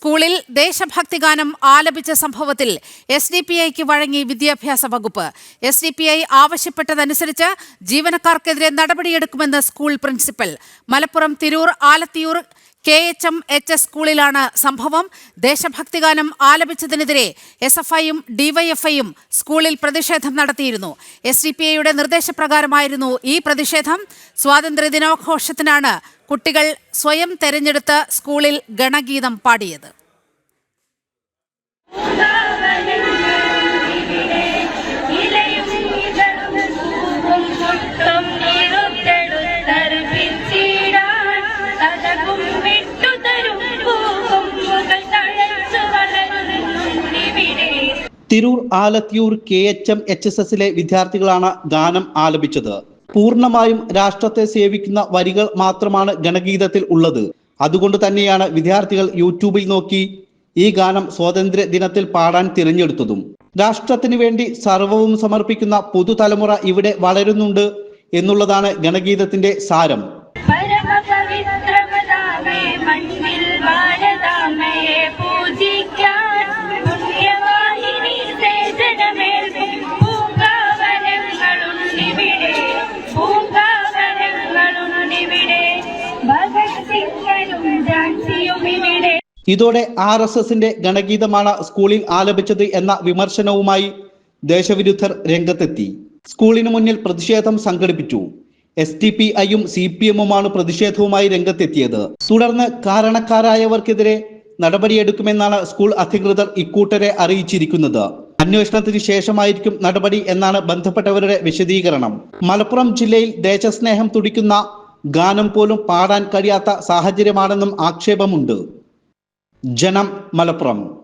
സ്കൂളിൽ ദേശഭക്തി ഗാനം ആലപിച്ച സംഭവത്തിൽ എസ് ഡി പി ഐക്ക് വഴങ്ങി വിദ്യാഭ്യാസ വകുപ്പ്. എസ് ഡി പി ഐ ആവശ്യപ്പെട്ടതനുസരിച്ച് ജീവനക്കാർക്കെതിരെ നടപടിയെടുക്കുമെന്ന് school principal. Malappuram Tirur Alathiyur K H M H S സ്കൂളിലാണ് സംഭവം. ദേശഭക്തിഗാനം ആലപിച്ചതിനെതിരെ എസ് എഫ് ഐയും ഡിവൈഎഫ്ഐയും സ്കൂളിൽ പ്രതിഷേധം നടത്തിയിരുന്നു. എസ് ഡി പി ഐയുടെ നിർദ്ദേശപ്രകാരമായിരുന്നു ഈ പ്രതിഷേധം. സ്വാതന്ത്ര്യ ദിനാഘോഷത്തിനാണ് കുട്ടികൾ സ്വയം തെരഞ്ഞെടുത്ത് സ്കൂളിൽ ഗണഗീതം പാടിയത്. Tirur Alathiyur K H M H S എസിലെ വിദ്യാർത്ഥികളാണ് ഗാനം ആലപിച്ചത്. പൂർണമായും രാഷ്ട്രത്തെ സേവിക്കുന്ന വരികൾ മാത്രമാണ് ഗണഗീതത്തിൽ ഉള്ളത്. അതുകൊണ്ട് തന്നെയാണ് വിദ്യാർത്ഥികൾ യൂട്യൂബിൽ നോക്കി ഈ ഗാനം സ്വാതന്ത്ര്യ ദിനത്തിൽ പാടാൻ തിരഞ്ഞെടുത്തതും. രാഷ്ട്രത്തിന് വേണ്ടി സർവവും സമർപ്പിക്കുന്ന പുതുതലമുറ ഇവിടെ വളരുന്നുണ്ട് എന്നുള്ളതാണ് ഗണഗീതത്തിന്റെ സാരം. ഇതോടെ ആർ എസ് എസിന്റെ ഗണഗീതമാണ് സ്കൂളിൽ ആലപിച്ചത് എന്ന വിമർശനവുമായി ദേശവിരുദ്ധർ രംഗത്തെത്തി. സ്കൂളിന് മുന്നിൽ പ്രതിഷേധം സംഘടിപ്പിച്ചു. എസ് ടി പി ഐയും സി പി എമ്മുമാണ് പ്രതിഷേധവുമായി രംഗത്തെത്തിയത്. തുടർന്ന് കാരണക്കാരായവർക്കെതിരെ നടപടിയെടുക്കുമെന്നാണ് സ്കൂൾ അധികൃതർ ഇക്കൂട്ടരെ അറിയിച്ചിരിക്കുന്നത്. അന്വേഷണത്തിന് ശേഷമായിരിക്കും നടപടി എന്നാണ് ബന്ധപ്പെട്ടവരുടെ വിശദീകരണം. മലപ്പുറം ജില്ലയിൽ ദേശസ്നേഹം തുടിക്കുന്ന ഗാനം പോലും പാടാൻ കഴിയാത്ത സാഹചര്യമാണെന്നും ആക്ഷേപമുണ്ട്. ജനം മലപ്പുറം.